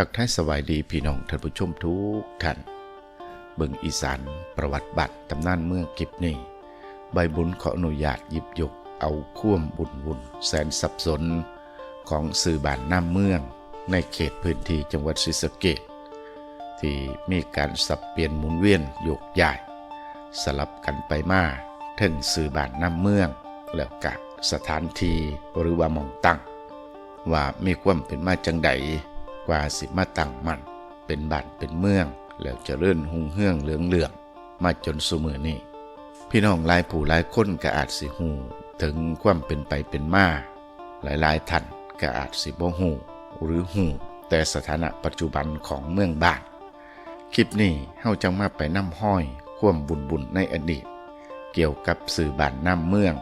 ทักทายสวัสดีพี่น้องท่านผู้ชมทุกท่านเบิ่งอีสานประวัติบัตรตำนานเมืองกิบนี่ใบบุญขออนุญาตหยิบยกเอาข่วมบุญบุญแสนสับสน ของสื่อบานน้ำเมือง ในเขตพื้นที่จังหวัดศรีสะเกษที่มีการสับเปลี่ยนหมุนเวียนโยกย้าย สลับกันไปมาถึงสื่อบานน้ำเมือง แล้วกับสถานที่หรือว่ามองตั้ง ว่ามีความเป็นมาจังใด กว่าสิมาตั้งมันเป็นบ้านเป็นเมือง แล้วเจะเริ่นหุงเฮืองเหลืองเหลืองมาจนสุมือนี้พี่น้องหลายผู้หลายคนก็อาจสิหูถึงความเป็นไปเป็นมาหลายๆท่านก็อาจสิบ่หูหรือหูแต่สถานะปัจจุบันของเมืองบ้าน คลิปนี้เฮาจังมาไปน้ำห้อยความบุญบุญในอดีต เกี่ยวกับสื่อบ้านน้ำเมือง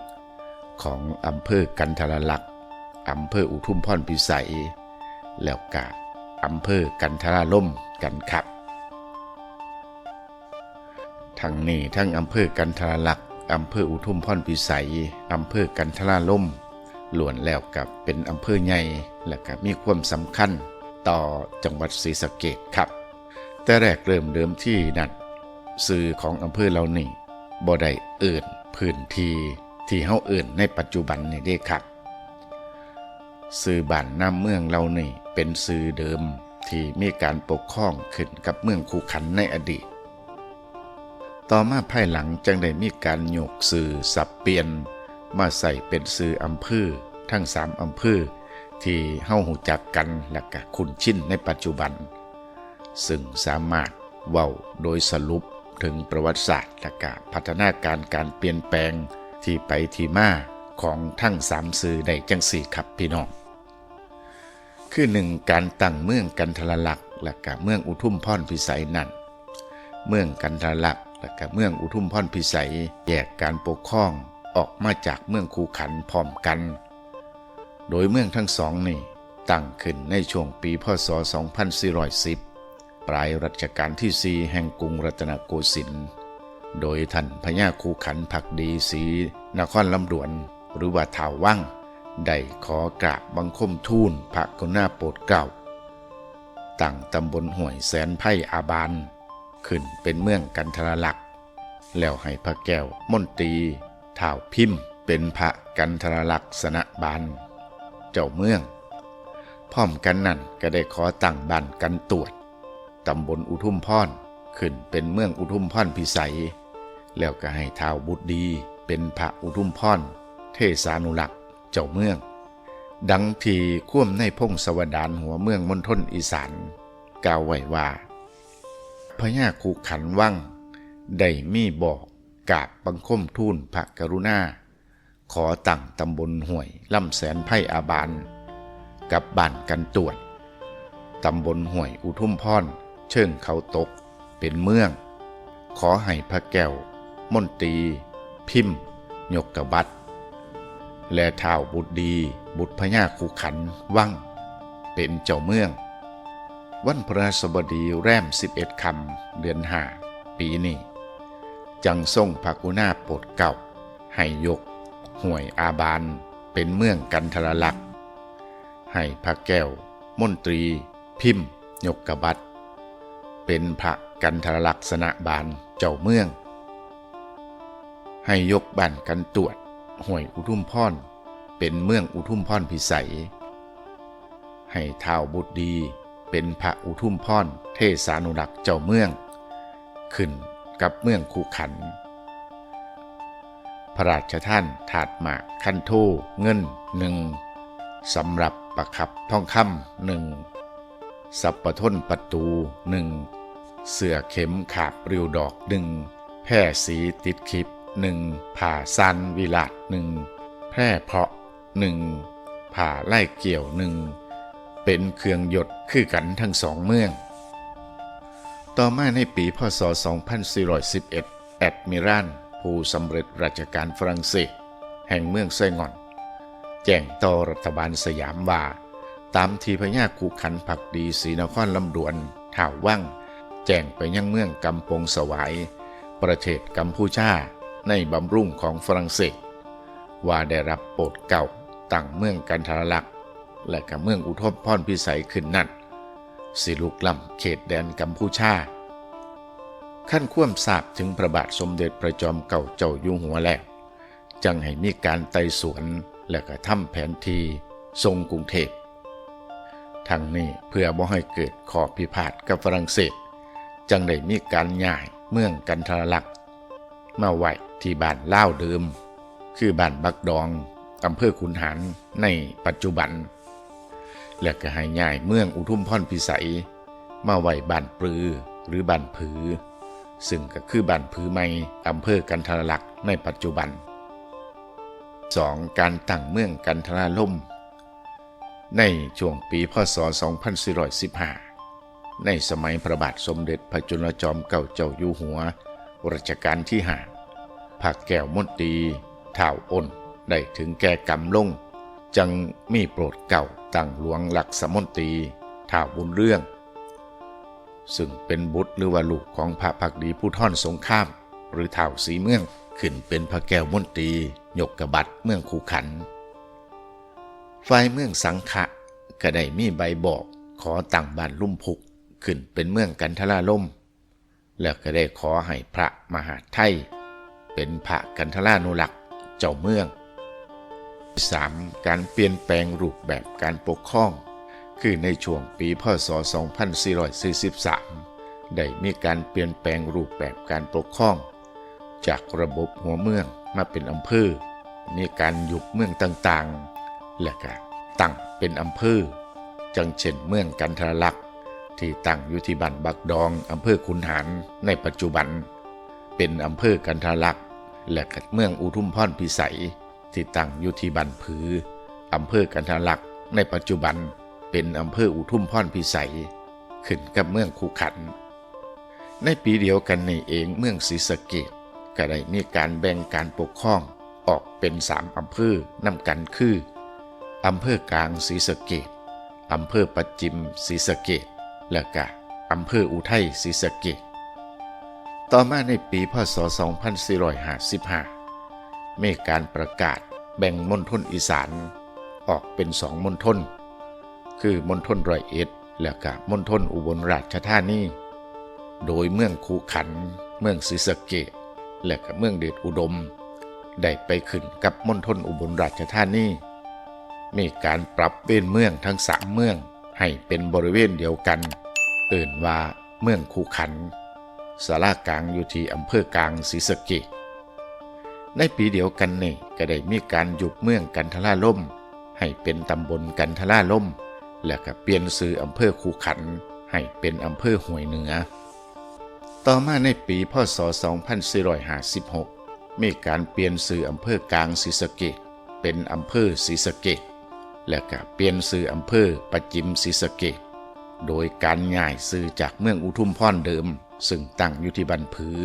ของอำเภอกันทรลักษ์อำเภออุทุมพรพิสัย แล้วกะ อำเภอกันทราล่มกันครับทั้งนี้ทั้งอำเภอกันทราลักษ์อำเภออุทุมพรพิสัยอำเภอกันทราล่มล้วนแล้วกับเป็นอำเภอใหญ่และก็มีความสำคัญต่อจังหวัดศรีสะเกษครับ แต่แรกเริ่มเดิมที่นั่นสื่อของอำเภอเรานี่บ่ได้เอื่นพื้นที่ที่เฮาเอื่นในปัจจุบันนี่เด้ครับสื่อบ้านน้ำเมืองเรานี่เป็นสื่อเดิม ที่มีการปกครองขึ้นกับเมืองคูขันในอดีต ต่อมาภายหลังจังได้มีการโยกสื่อสับเปลี่ยน มาใส่เป็นสื่ออำเภอทั้งสามอำเภอที่เฮาหูจักกันและก็คุ้นชินในปัจจุบัน ซึ่งสามารถเว้าโดยสรุปถึงประวัติศาสตร์และก็พัฒนาการการเปลี่ยนแปลงที่ไปที่มาของทั้งสามสื่อได้จังสี่ครับพี่น้อง คือหนึ่งการตั้งเมืองกันทรลักษ์และก็เมืองอุทุมพรพิสัยนั่นเมืองกันทรลักษ์และก็เมืองอุทุมพรพิสัยแยกการปกครองออกมาจากเมืองคูขันพร้อมกัน โดยเมืองทั้งสองนี่ตั้งขึ้นในช่วงปีพศ 2410 ปลายรัชกาลที่ 4 แห่งกรุงรัตนโกสินทร์โดยท่านพญาคูขันผักดีศรีนครลำดวนหรือว่าท้าววัง ได้ขอกราบบังคมทูลพระกรุณาโปรดเกล้าตั้งตำบลห่วยแสนไพ่อาบานขึ้นเป็นเมืองกันทรลักษ์แล้วให้พระแก้วมนตรีท้าวพิมพ์เป็นพระกันทรลักษณะบานเจ้าเมือง พร้อมกันนั่นก็ได้ขอตั้งบ้านกันตรวจตำบลอุทุมพรขึ้นเป็นเมืองอุทุมพรพิสัย แล้วก็ให้ท้าวบุตรดีเป็นพระอุทุมพรเทศานุรักษ์ เจ้าเมือง ดังที่ข่วมในพงศวดานหัวเมืองมณฑลอีสานกล่าวไว้ว่าพญาคุขันวังได้มีบอกกาบบังคมทูลพระกรุณา ขอตั้งตำบลห่วยลำแสนไพ่อาบาน กับบ้านกันตรวจตำบลห่วยอุทุมพรเชิงเขาตกเป็นเมือง ขอให้พระแก้วมนตรี พิมพ์ ยกกะบัต และท้าวบุตรดี บุตรพญาคูขันวังเป็นเจ้าเมือง วันพระราชบดีแรม11คำเดือนห้าปีนี้จังทรงพระกุณาโปรดเก่าให้ยกห่วยอาบานเป็นเมืองกันทรลักษ์ให้พระแก้ว มนตรี พิมพ์ ยกกบัตเป็นพระกันทรลักษณะบานเจ้าเมือง ให้ยกบ้านกันตรวจ ห่วยอุทุมพรเป็นเมืองอุทุมพรพิสัย ให้ท้าวบุตรดีเป็นพระอุทุมพรเทศานุรักษ์เจ้าเมือง ขึ้นกับเมืองคูขัน พระราชท่านถาดหมากคันโทเงินหนึ่งสำหรับประคับทองคำหนึ่งสับปะทนประตูหนึ่งเสือเข็มขาบริวดอกหนึ่งแพร่สีติดคลิป หนึ่งผ่าซันวิลาดหนึ่งแพร่เพาะหนึ่งผ่าไล่เกี่ยวหนึ่งเป็นเครื่องหยดคือกันทั้งสองเมือง ต่อมาในปีพศ 2411 แอดมิรัลผู้สำเร็จราชการฝรั่งเศส แห่งเมืองไซงอน แจ้งต่อรัฐบาลสยามว่า ตามที่พญาคุขันผักดีศรีนครลำดวนท่าวว่างแจ้งไปยังเมืองกำปงสวาย ประเทศกัมพูชา ในบำรุงของฝรั่งเศส ว่าได้รับโปรดเก่าตั้งเมืองกันทรลักษณ์และกับเมืองอุทมพรพิสัยขึ้นนั่นสิลุกล้ำเขตแดนกัมพูชา ขั้นควมทราบถึงพระบาทสมเด็จพระจอมเก่าเจ้าอยู่หัวแล้ว จังให้มีการไต่สวนและก็ทำแผนทีทรงกรุงเทพทั้งนี้เพื่อบ่ให้เกิดข้อพิพาทกับฝรั่งเศส จังได้มีการย้ายเมืองกันทรลักษณ มาไว้ที่บ้านเล่าเดิม คือบ้านบักดองอำเภอขุนหารในปัจจุบัน และก็ให้ย้ายเมืองอุทุมพรพิสัย มาไว้บ้านปลือหรือบ้านผือ ซึ่งก็คือบ้านผือใหม่อำเภอกันทรลักษณ์ในปัจจุบัน 2. การตั้งเมืองกันทราล่ม ในช่วงปีพศ 2415 ในสมัยพระบาทสมเด็จพระจุลจอมเก่าเจ้าอยู่หัว รัชกาลที่หาผักแก้วมนตรีท่าวอ้นได้ถึงแก่กำลง จังมีโปรดเก่าตั้งหลวงหลักสมนตรีท่าวบุญเรื่อง ซึ่งเป็นบุตรหรือว่าลูกของพระพักดีผู้ท่อนสงข้าม หรือท่าวสีเมืองขึ้นเป็นพระแก้วมนตรียกกระบัดเมืองคูขันฝ่ายเมืองสังขะก็ได้มีใบบอกขอตั้งบ้านลุ่มพุกขึ้นเป็นเมืองกันทราล่ม แล้วก็ได้ขอให้พระมหาไทย เป็นพระกันทรานุรักษ์เจ้าเมือง 3. การเปลี่ยนแปลงรูปแบบการปกครอง คือในช่วงปีพศ 2443 ได้มีการเปลี่ยนแปลงรูปแบบการปกครอง จากระบบหัวเมืองมาเป็นอำเภอ มีการยุบเมืองต่างๆ และก็ตั้งเป็นอำเภอ จังเช่นเมืองกันทรลักษ์ ที่ตั้งอยู่ที่บ้านบักดองอำเภอคุนหารในปัจจุบัน เป็นอำเภอกันทลักษณ์และก็เมืองอุทุมพรพิสัย ที่ตั้งอยู่ที่บ้านผืออำเภอกันทลักษณ์ในปัจจุบันเป็นอำเภออุทุมพรพิสัย ขึ้นกับเมืองคูขัน ในปีเดียวกันในเองเมืองศรีสะเกษก็ได้มีการแบ่งการปกครองออกเป็นสามอำเภอนำกันคืออำเภอกลางศรีสะเกษอำเภอปัจจิมศรีสะเกษ และก็อำเภออุทัยศรีสะเกษต่อมาในปีพศ 2455มีการประกาศแบ่งมณฑลอีสานออกเป็นสองมณฑลคือมณฑลร้อยเอ็ดและก็มณฑลอุบลราชธานีโดยเมืองคูขัน เมืองศรีสะเกษและก็เมืองเดชอุดม ได้ไปขึ้นกับมณฑลอุบลราชธานีมีการปรับเวนเมืองทั้งสามเมือง ให้เป็นบริเวณเดียวกัน เอื่นว่าเมืองคูขันสารากลางอยู่ที่อำเภอกลางศรีสะเกษในปีเดียวกันนี่ก็ได้มีการยุบเมืองกันทล่าล่ม ให้เป็นตำบลกันทล่าล่ม และก็เปลี่ยนชื่ออำเภอคูขัน ให้เป็นอำเภอห้วยเหนือ ต่อมาในปีพศ 2456 มีการเปลี่ยนชื่ออำเภอกลางศรีสะเกษเป็นอำเภอศรีสะเกษ และก็เปลี่ยนชื่ออำเภอปัจจิมศรีสะเกษโดยการย้ายชื่อจากเมืองอุทุมพรเดิม ซึ่งตั้งอยู่ที่บันผือ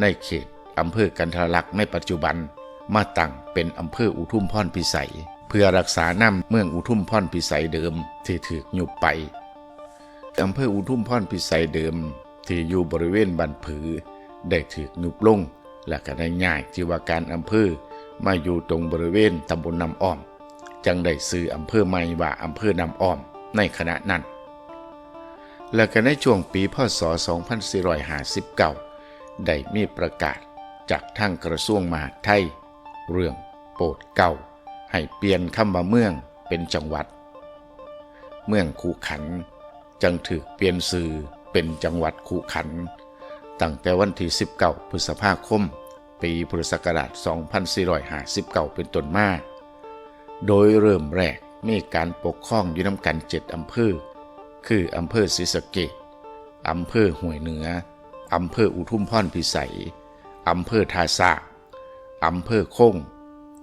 ในเขตอำเภอกันทรลักษ์ในปัจจุบัน มาตั้งเป็นอำเภออุทุมพรพิสัย เพื่อรักษาน้ำเมืองอุทุมพรพิสัยเดิม ที่ถูกยุบไปอำเภออุทุมพรพิสัยเดิม ที่อยู่บริเวณบันผือ ได้ถูกยุบลง และก็ได้ย้ายที่ว่าการอำเภอมาอยู่ตรงบริเวณตำบลน้ำอ้อม จังได้ซื้ออำเภอใหม่ว่าอำเภอนำอ้อมในขณะนั้น และก็ในช่วงปีพศ 2459 ได้มีประกาศจากทางกระทรวงมหาดไทย เรื่องโปรดเก่า ให้เปลี่ยนคำว่าเมืองเป็นจังหวัด เมืองคูขัน จังถือเปลี่ยนสื่อเป็นจังหวัดคูขัน ตั้งแต่วันที่ 19 พฤษภาคม ปีพุทธศักราช 2459 เป็นต้นมา โดยเริ่มแรกมีการปกครองอยู่น้ำกันเจ็ดอำเภอ คืออำเภอศรีสะเกษอำเภอห้วยเหนือ อำเภออุทุมพรพิสัย อำเภอทาซากอำเภอคง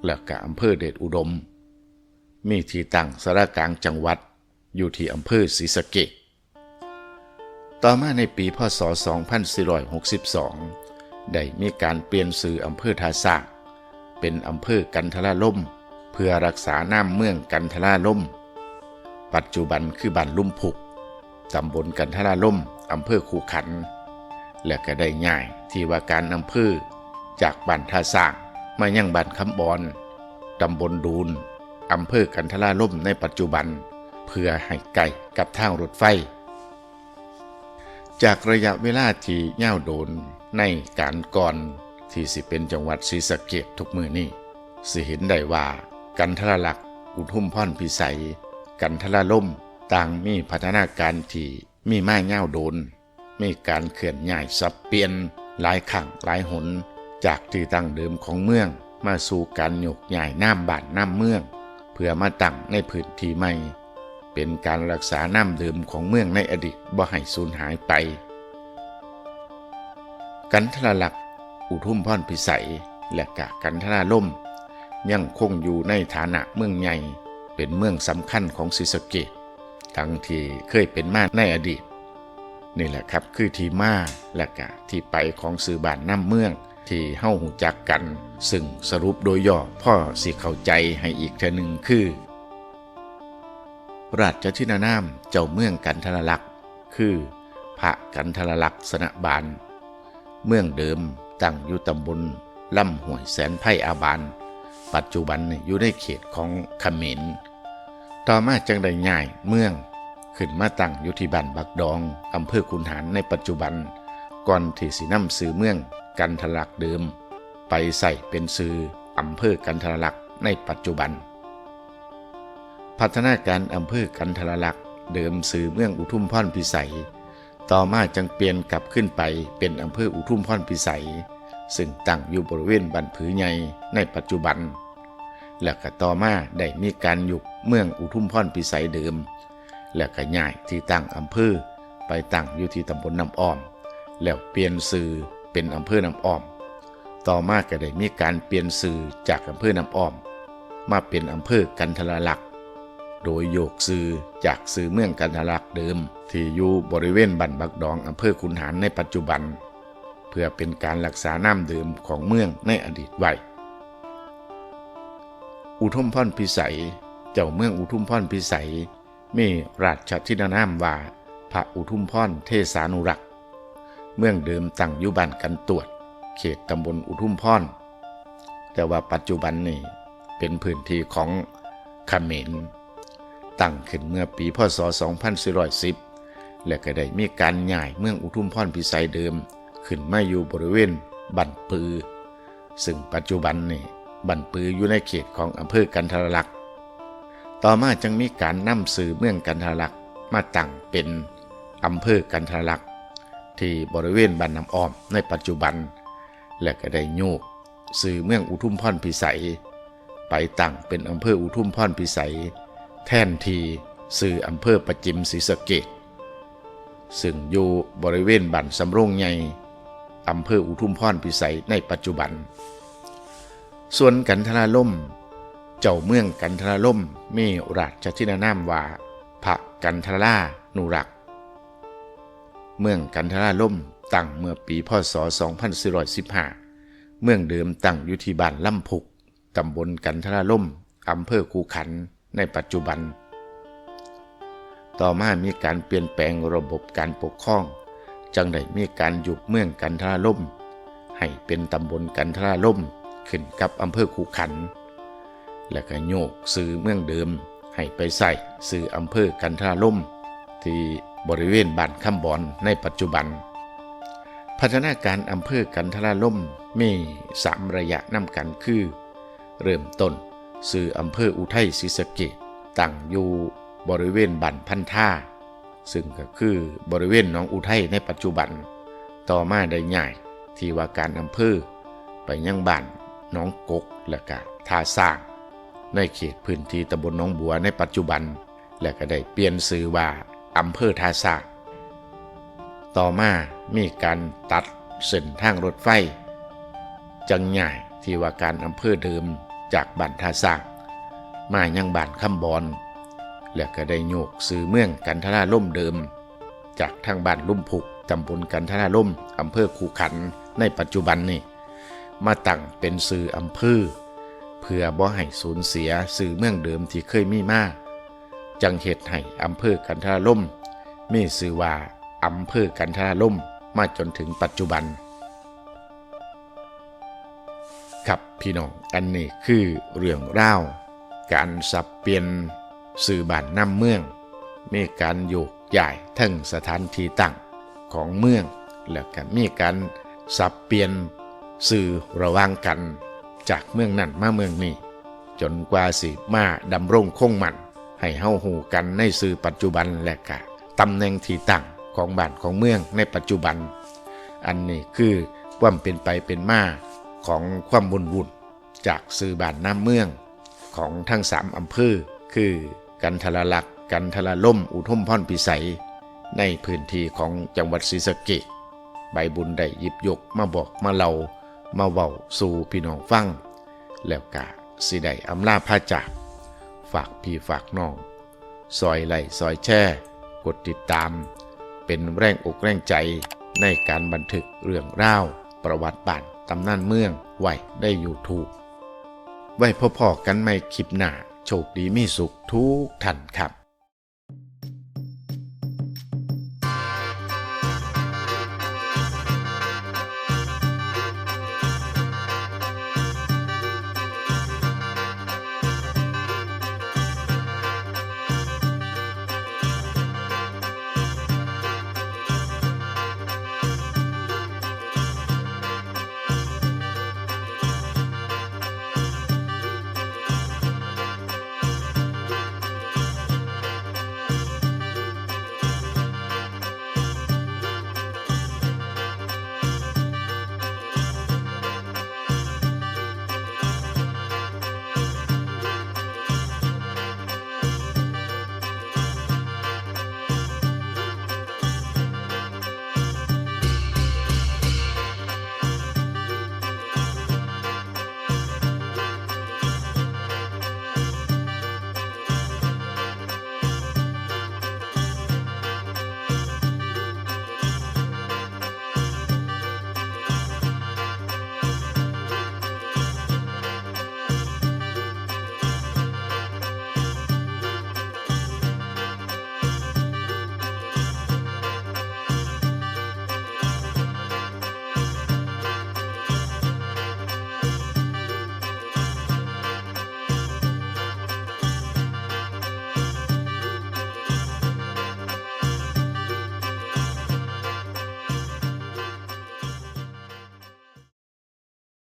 และก็อำเภอเดชอุดม มีที่ตั้งสารกลางจังหวัดอยู่ที่อำเภอศรีสะเกษต่อมาในปีพศ 2462 ได้มีการเปลี่ยนชื่ออำเภอทาซากเป็นอำเภอกันทราล่ม พื่อรักษาน้ำเมืองกันทราล่ม ปัจจุบันคือบ้านลุ่มผุกตำบลกันทราล่มอำเภอคูขัน และก็ได้ง่ายที่ว่าการอำเภอจากบ้านท่าสร้างมายังบ้านคำบอนตำบลดูนอำเภอกันทราล่มในปัจจุบัน เพื่อให้ใกล้กับทางรถไฟ จากระยะเวลาที่ยาโดนในการก่อนที่สิเป็นจังหวัดศรีสะเกดทุกมือนี้สิเห็นได้ว่า กันทรลัก อุทุมพรพิสัย กันทรล่ม ต่างมีพัฒนาการที่มีมาเง่าโดน มีการเคลื่อนย้ายสับเปลี่ยน หลายครั้งหลายหน จากที่ตั้งเดิมของเมือง มาสู่การยกย้ายน้ำบานน้ำเมือง เพื่อมาตั้งในพื้นที่ใหม่ เป็นการรักษาน้ำเดิมของเมืองในอดีตบ่ให้สูญหายไป กันทรลัก อุทุมพรพิสัยและกะกันทราล่ม ยังคงอยู่ในฐานะเมืองใหญ่ เป็นเมืองสำคัญของศรีสะเกดทั้งที่เคยเป็นมาในอดีต นี่แหละครับคือที่มาและกะที่ไปของสื่อบานน้ำเมือง ที่เฮ้าหูจักกัน ซึ่งสรุปโดยย่อพ่อสิเข้าใจให้อีกเทอหนึ่งคือ ราชทินานามเจ้าเมืองกันทรลักษ์คือ พระกันทรลักษณบาล เมืองเดิมตั้งอยู่ตำบลล่ำห้วยแสนไพ่อาบาน ปัจจุบันอยู่ในเขตของขมรต่อมาจังได้ง่ายเมือง ขึ้นมาตั้งอยู่ที่บ้านบักดองอำเภอคุนหารในปัจจุบัน ก่อนที่สินำซื้อเมือง กันทลักเดิม ไปใส่เป็นซื้ออำเภอกันทลักในปัจจุบัน พัฒนาการอำเภอกันทลักเดิมซื้อเมืองอุทุมพรพิสัย ต่อมาจังเปลี่ยนกลับขึ้นไปเป็นอำเภออุทุมพรพิสัย ซึ่งตั้งอยู่บริเวณบันผือใหญ่ในปัจจุบัน และก็ต่อมาได้มีการยุบเมืองอุทุมพรพิสัยเดิม และก็ย้ายที่ตั้งอำเภอไปตั้งอยู่ที่ตำบลน้ำอ้อม แล้วเปลี่ยนสื่อเป็นอำเภอน้ำอ้อม ต่อมาก็ได้มีการเปลี่ยนสื่อจากอำเภอน้ำอ้อม มาเป็นอำเภอกันทรลักษ์โดยโยกซื้อจากซื้อเมืองกันทรลักษ์เดิม ที่อยู่บริเวณบันบักดองอำเภอคุนหารในปัจจุบัน พื่อเป็นการรักษาน้ำเดิมของเมืองในอดีตไว้อุทุมพรพิสัย เจ้าเมืองอุทุมพรพิสัย มีราชทินานามว่า พระอุทุมพรเทสานุรักษ์ เมืองเดิมตั้งอยู่บ้านกันตรวจ เขตตำบลอุทุมพร แต่ว่าปัจจุบันนี่เป็นพื้นที่ของเขมร ตั้งขึ้นเมื่อปีพศ 2410 และก็ได้มีการย้ายเมืองอุทุมพรพิสัยเดิม ขึ้นมาอยู่บริเวณบันปือ ซึ่งปัจจุบันนี่บันปืออยู่ในเขตของอำเภอกันทรลักษ์ต่อมาจึงมีการนำสื่อเมืองกันทรลักษ์มาตั้งเป็นอำเภอกันทรลักษ์ที่บริเวณบ้านน้ำอ้อมในปัจจุบัน และก็ได้โยกสื่อเมืองอุทุมพรพิสัย ไปตั้งเป็นอำเภออุทุมพรพิสัย แทนที่สื่ออำเภอประจิมศรีสะเกดซึ่งอยู่บริเวณบ้านสำโรงใหญ่ อำเภออุทุมพรพิสัยในปัจจุบัน ส่วนกันทราล่ม เจ้าเมืองกันทราล่มมีราชทินานามว่าพระกันทรานุรัก เมืองกันทราล่มตั้งเมื่อปีพศ 2415 เมืองเดิมตั้งอยู่ที่บ้านลำพุกตำบลกันทราล่มอำเภอคูขันในปัจจุบัน ต่อมามีการเปลี่ยนแปลงระบบการปกครอง จังได้มีการยุบเมืองกันทราล่ม ให้เป็นตำบลกันทราล่ม ขึ้นกับอำเภอคูขัน และก็โยกซื้อเมืองเดิม ให้ไปใส่ซื้ออำเภอกันทราล่ม ที่บริเวณบ้านคำบอนในปัจจุบัน พัฒนาการอำเภอกันทราล่มมีสามระยะนำกันคือ เริ่มต้นสื่ออำเภออุทัยศรีสะเกษตั้งอยู่บริเวณบันพันท่า ซึ่งก็คือบริเวณหนองอุทัยในปัจจุบัน ต่อมาได้ง่ายที่ว่าการอำเภอไปยังบ้านหนองกกและก็ท่าสร้าง ในเขตพื้นที่ตำบลหนองบัวในปัจจุบัน และก็ได้เปลี่ยนชื่อว่าอำเภอท่าสร้าง ต่อมามีการตัดเส้นทางรถไฟ จังใหญ่ที่ว่าการอำเภอเดิมจากบ้านท่าสร้าง มายังบ้านคำบอน และก็ได้โยกซื้อเมืองกันทราล่มเดิม จากทางบ้านลุ่มพุกตำบลกันทราล่มอำเภอคูขันในปัจจุบันนี่มาตั้งเป็นสื่ออำเภอเพื่อบ่ให้สูญเสียสื่อเมืองเดิมที่เคยมีมาจังเหตุให้อำเภอกันทราล่มมีชื่อว่าอำเภอกันทราล่มมาจนถึงปัจจุบัน ครับพี่น้องอันนี้คือเรื่องเล่าการสับเปลี่ยน สื่อบ้านน้ำเมือง มีการโยกย้ายทั้งสถานที่ตั้งของเมือง แล้วก็มีการสับเปลี่ยนสื่อระว่างกันจากเมืองนั้นมาเมืองนี้ จนกว่าสิมาดำรงคงมัน ให้เฮาหูกันในสื่อปัจจุบันและกะตำแหน่งที่ตั้งของบ้านของเมืองในปัจจุบัน อันนี้คือความเป็นไปเป็นมาของความวุ่นวุ่นจากสื่อบ้านน้ำเมืองของทั้งสามอำเภอคือ กันทละลักกันทละล่มอุทมพรพิสัย ในพื้นที่ของจังหวัดศรีสะเกษใบบุญได้หยิบยกมาบอกมาเล่ามาเว้าสู่พี่น้องฟัง แล้วกะสิได้อำลาพาจากฝากพี่ฝากน้องซอยไหลซอยแช่ กดติดตาม เป็นแรงอกแรงใจในการบันทึกเรื่องราวประวัติบ้านตำนานเมืองไว้ได้อยู่ถูกไว้พอๆกันไม่คลิปหน้า โชคดีมีสุขทุกท่านครับ